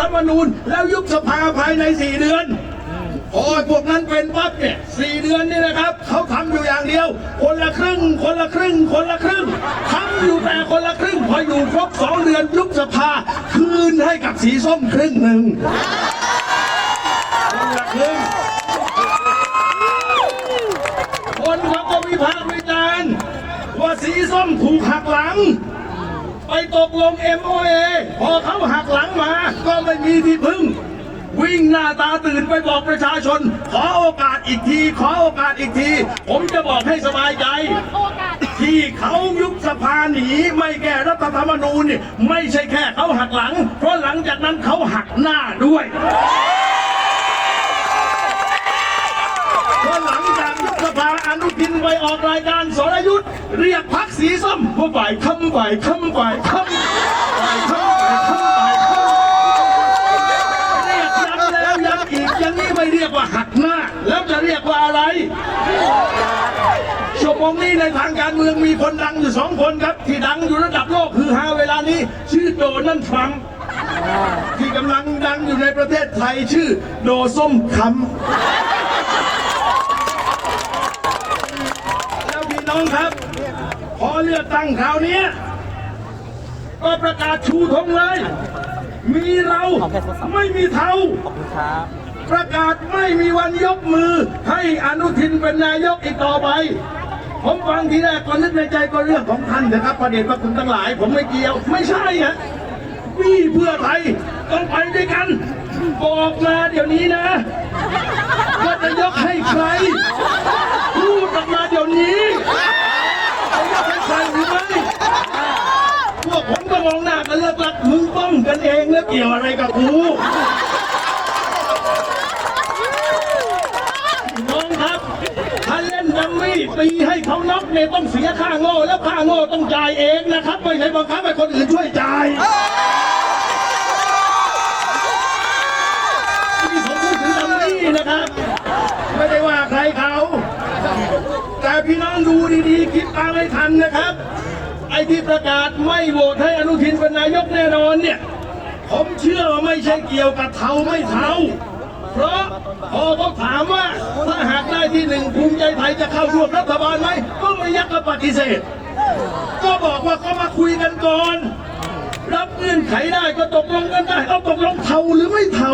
ธรรมนูญ แล้วยุบสภาภายในสี่เดือนพอพวกนั้นเป็นปั๊บเนี่ยสี่เดือนนี่นะครับเขาทำอยู่อย่างเดียว คนละครึ่ง คนละครึ่ง คนละครึ่งทำอยู่แต่คนละครึ่งพออยู่ครบสองเดือนยุบสภา คืนให้กับสีส้มครึ่งหนึ่งคนละครึ่งคนเขาก็วิพากษ์วิจารณ์ว่าสีส้มถูกหักหลัง ตกลง MOA พอเขาหักหลังมา ก็ไม่มีที่พึ่ง วิ่งหน้าตาตื่นไปบอกประชาชน ขอโอกาสอีกที ขอโอกาสอีกที ผมจะบอกให้สบายใจที่เขายุบสภาหนีไม่แก้รัฐธรรมนูญนี่ไม่ใช่แค่เขาหักหลัง เพราะหลังจากนั้นเขาหักหน้าด้วย พอหลังจากยุบ สภาอนุทินไปออกรายการสรยุทธ์เรียกพักสีส้มว่าฝ่ายคำฝ่ายคำฝ่ายคำฝ่ายคำฝ่ายคำฝ่ายคำเรียกย้ำแล้วย้ำอีกอย่างนี้ไม่เรียกว่าหักหน้า แล้วจะเรียกว่าอะไรชั่วโมงนี้ในทางการเมืองมีคนดังอยู่สองคนครับ ที่ดังอยู่ระดับโลกคือฮาเวลานี้ ชื่อโดนัลด์ทรัมป์ที่กำลังดังอยู่ในประเทศไทยชื่อโดส้มคำ แล้วพี่ น้องครับ พอเลือกตั้งคราวเนี้ยก็ประกาศชูธงเลย มีเราไม่มีเทาประกาศไม่มีวันยกมือ ให้อนุทินเป็นนายกอีกต่อไป ผมฟังทีแรกก็นึกในใจก็เรื่องของท่านนะครับ ประเด็นพระคุณทั้งหลาย ผมไม่เกี่ยว ไม่ใช่ฮะนี่เพื่อไทยต้องไปด้วยกัน บอกมาเดี๋ยวนี้นะว่าจะยกให้ใคร พูดออกมาเดี๋ยวนี้จะยกให้ใครหรือไม่พวกผมก็มองหน้ากันเลิกลักมึงป้องกันเองแล้วเกี่ยวอะไรกับกูน้องครับ ถ้าเล่นดัมมี่ตีให้เขาน็อกเนี่ยต้องเสียค่าโง่แล้วค่าโง่ต้องจ่ายเองนะครับ ไม่ใช่บังคับให้คนอื่นช่วยจ่ายนี่ผมพูดถึงดัมมี่นะครับ ไม่ได้ว่าใครเขา แต่พี่น้องดูดีๆ คิดตามไม่ ทันนะครับ ไอ้ที่ประกาศไม่โหวตให้อนุทินเป็นนายกแน่นอนเนี่ย ผมเชื่อว่าไม่ใช่เกี่ยวกับเทาไม่เทาเพราะพอเขาถามว่าถ้าหากได้ที่หนึ่งภูมิใจไทยจะเข้าร่วมรัฐบาลไหมก็ไม่ยักกระปฏิเสธ ก็บอกว่าก็มาคุยกันก่อน รับเงื่อนไขได้ก็ตกลงกันได้ เอาตกลงเทาหรือไม่เทา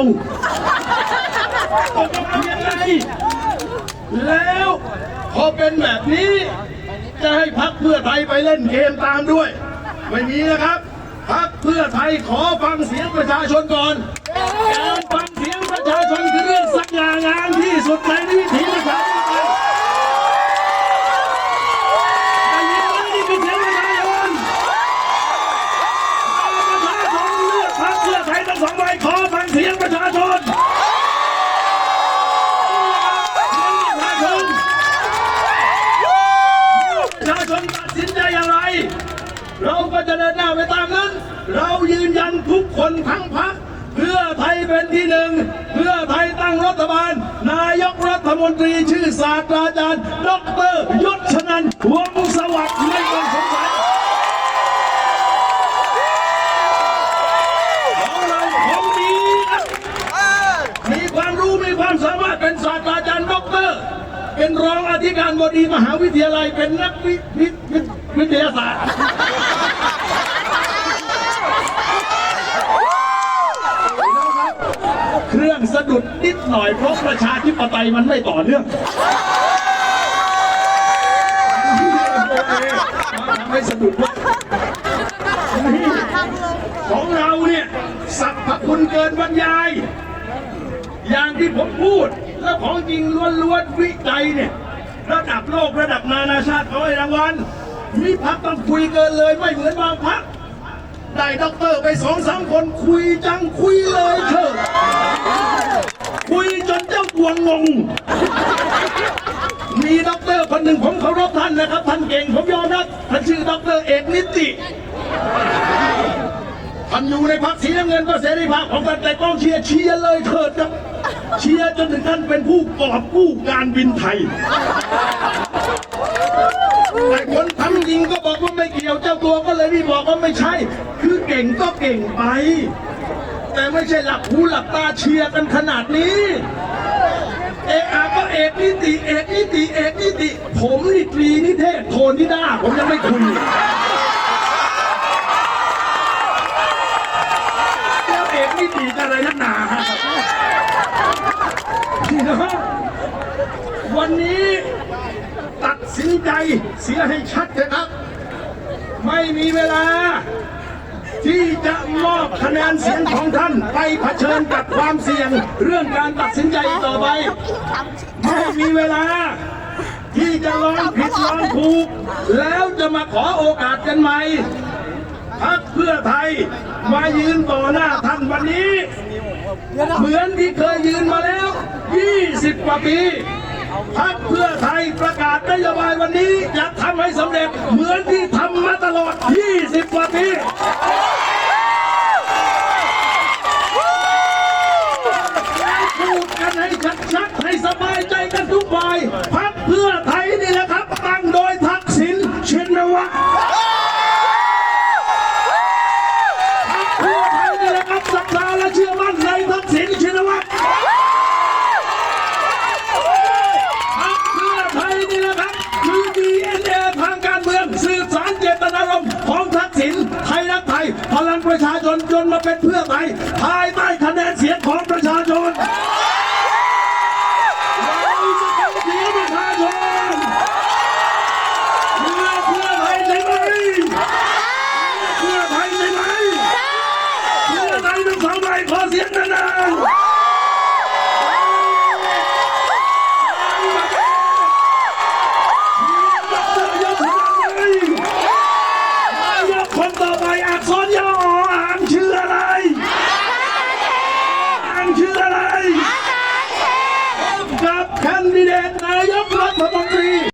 ตกลงยังไงแล้วพอเป็นแบบนี้ จะให้พักเพื่อไทยไปเล่นเกมตามด้วย ไม่มีนะครับ พักเพื่อไทยขอฟังเสียงประชาชนก่อนการฟังเสียงประชาชนคือเรื่องสักอย่างงานที่สุดในวิถีประชาธิปไตยได้ยินไหมนี่คือเสียงประชาชนประชาชนเลือกพักเพื่อไทยทั้งสองใบขอฟังเสียงประชาชน ประชาชนประชาชนตัดสินใจอย่างไร เราก็ จะเดินหน้าไปตามนั้น เรายืนยันทุกคนทั้งพักเพื่อไทยเป็นที่หนึ่ง เพื่อไทยตั้งรัฐบาล นายกรัฐมนตรีชื่อศาสตราจารย์ดอกเตอรยศชนันวงสวัสดิ์ไม่ต้องสงสัยของเราของดีนะมีความรู้มีความสามารถเป็นศาสตราจารย์ด็อกเตอร์ เป็นรองอธิการบดีมหาวิทยาลัยเป็นนักวิทยาศาสตร์ เครื่องสะดุดนิดหน่อยเพราะประชาธิปไตยมันไม่ต่อเนื่องทำให้สะดุดของเราเนี่ยสรรพคุณเกินบรรยาย อย่างที่ผมพูด แล้วของจริงล้วนๆวิจัยเนี่ย ระดับโลกระดับนานาชาติเขาให้รางวัลมีพักต้องคุยเกินเลยไม่เหมือนบางพัก ด้ด็อกเตอร์ไปสองสามคนคุยจังคุยเลยเถอะ คุยจนเจ้าตัวงง มีด็อกเตอร์คนหนึ่งผมเคารพท่านนะครับ ท่านเก่งผมยอมรับท่านชื่อด็อกเตอร์เอกนิติท่านอยู่ในพรรคสีน้ำเงินก็เสรีภาพของท่านแต่กองเชียร์เชียร์เลยเถิดครับ เชียร์จนถึงท่านเป็นผู้กอบกู้การบินไทยแต่คนทำจริงก็บอกว่าไม่เกี่ยวเจ้าตัวก็เลยรีบบอกว่าไม่ใช่ เก่งก็เก่งไป แต่ไม่ใช่หลับหูหลับตาเชียร์กันขนาดนี้ เอกอาก็เอกนิติเอกนิติเอกนิติ ผมนี่ตรีนิเทศโทนิด้าผมยังไม่คุยแล้วเอกนิติจะอะไรนักหนาฮะนี่นะวันนี้ตัดสินใจเสียให้ชัดเถอะครับ ไม่มีเวลา ที่จะมอบคะแนนเสียงของท่านไปเผชิญกับความเสี่ยง เรื่องการตัดสินใจต่อไปไม่มีเวลา ที่จะลองผิดลองถูก แล้วจะมาขอโอกาสกันใหม่พักเพื่อไทยมายืนต่อหน้าท่านวันนี้ เหมือนที่เคยยืนมาแล้ว 20 กว่าปี พักเพื่อไทยประกาศนโยบายวันนี้จะทำให้สำเร็จเหมือนที่ทำมาตลอด 20 กว่าปี พูดกันให้ชัดๆให้สบายใจกันทุกฝ่ายพักเพื่อไทยนี่แหละครับ ตั้งโดยทักษิณชินวัตรพักเพื่อไทยนี่แหละครับศรัทธาและเชื่อมั่นในทักษิณชินวัตรพักเพื่อไทยนี่แหละครับคือ DNA ทางการเมืองสื่อสารเจตนารมณ์ของทักษิณไทยรักไทย พลังประชาชนจนมาเป็นเพื่อไทยภายใต้คะแนนเสียงของประชาชน